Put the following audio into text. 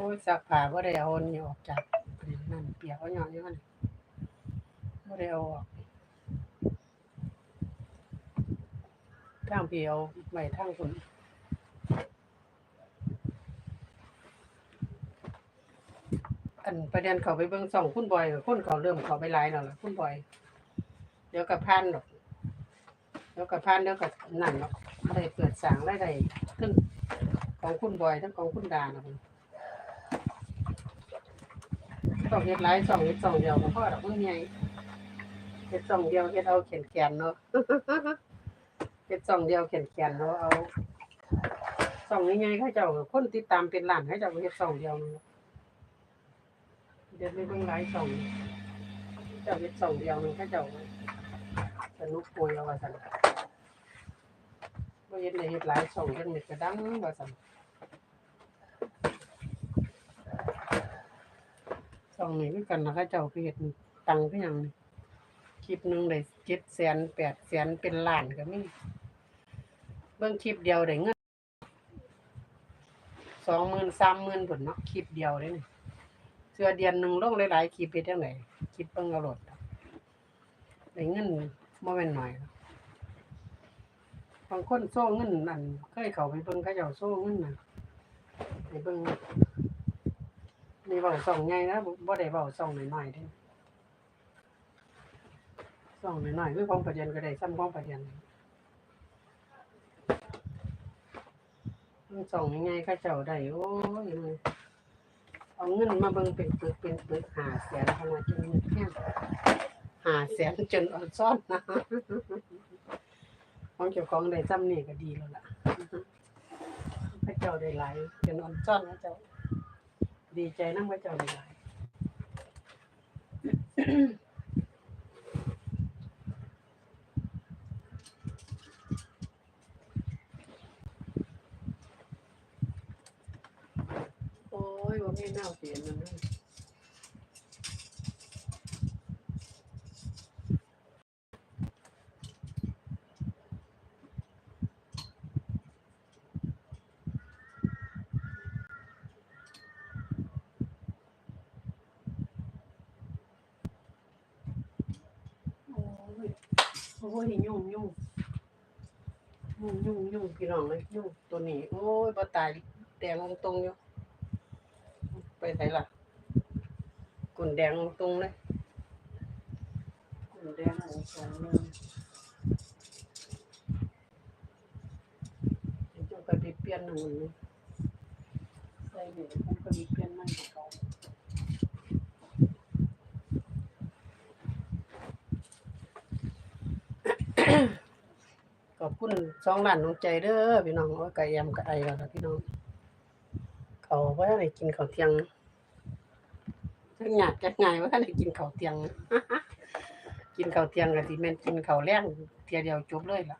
อ้ยซักผ้าบ่ได้เอาอันนี้ออกจากนั่นเปียกเอาหย่อนอยู่มันบ่ได้เอาออกทางพี่เอาไว้ทางคุณอันประเด็นเขาไปเบิ่งส่องคุณบอยคนเขาเริ่มเขาไปหลายแล้วล่ะคุณบอย เดี๋ยวกับพันดอกเดี๋ยวกับพันเดี๋ยวกับนั่นเนาะได้เปิดสางรายได้ขึ้นของคุณบอยทั้งของคุณดานะมัน ต้องเฮ็ดหลายสองเฮ็ดสองเดียวก็พอดอกมันใหญ่เฮ็ดสองเดียวเฮ็ดเอาแขนๆเนาะเฮ็ดสองเดียวแขนๆเนาะเอาสองใหญ่ๆเขาเจ้าคนติดตามเป็นหลานเขาเจ้าเฮ็ดสองเดียวเนาะเดี๋ยวไปเบิ่งหลายสองเจ้าเฮ็ดสองเดียวนึงเขาเจ้าสนุกป่วยเอาว่าซั่นบ่เฮ็ดเลยเฮ็ดหลายสองจังเม็ดก็ดังว่าซั่น สองนี่คือกันนะเขาเจ้าคือเฮ็ดตังค์คือหยังนี่คลิปหนึ่งได้เจ็ดแสนแปดแสนเป็นล้านก็มีเบิ่งคลิปเดียวได้เงินสองหมื่นสามหมื่นผลเนาะคลิปเดียวเลยนี่เสื้อเดือนหนึ่งลงหลายๆคลิปเป็นจังไดคลิปเบิ่งเอาโลดได้เงินบ่แม่นหน้อยบางคนโซ่เงินนั่นเคยเข้าไปเบิ่งเขาเจ้าโซ่เงินน่ะไปเบิ่ง นี่เบาสองไงนะบ่ได้เบาส่องหน่อยๆเด้สองหน่อยๆคือของประเด็นก็ได้ซ้ำของประเด็นมันส่องยังไงเข้าเจ้าได้โอ้ยมันเอาเงินมาเบิ่งเป็นปึกเป็นปึกหาแสนทำมาจนเงินแห้งหาแสนจนอ่อนซ้อนนะของเจ้าของได้ซ้ำนี่ก็ดีแล้วล่ะพระเจ้าได้หลายจนอ่อนซ้อนพระเจ้า ดีใจนั่งไว้เจ้าหลายโอ้ยว่าไม่น่าเปลี่ยนมันยโอ้ย โอ้ยยุ่งยุ่งยุ่งยุ่งยุ่งพี่น้องเลยยุ่งตัวนี้ โอ้ยบ่ตายแดงตรงอยู่ไปไหนล่ะกุนแดงตรงเลยกุนแดงตรงเลยเดี๋ยวจะไปเปลี่ยนหนึ่งเลยใส่เดี๋ยวผมก็ไปเปลี่ยนมันกับเขา ข อบคุณสองล้านน้องใจเด้อพี่น้องโอ้ยไก่ยำกับไอแล้วล่ะพี่น้อง เขาว่าได้กินข้าวเที่ยงจังอยากจักไงว่าได้กินข้าวเที่ยง กินข้าวเที่ยงก็สิแม่นกินข้าวแรงเทียเดียวจบเลยล่ะ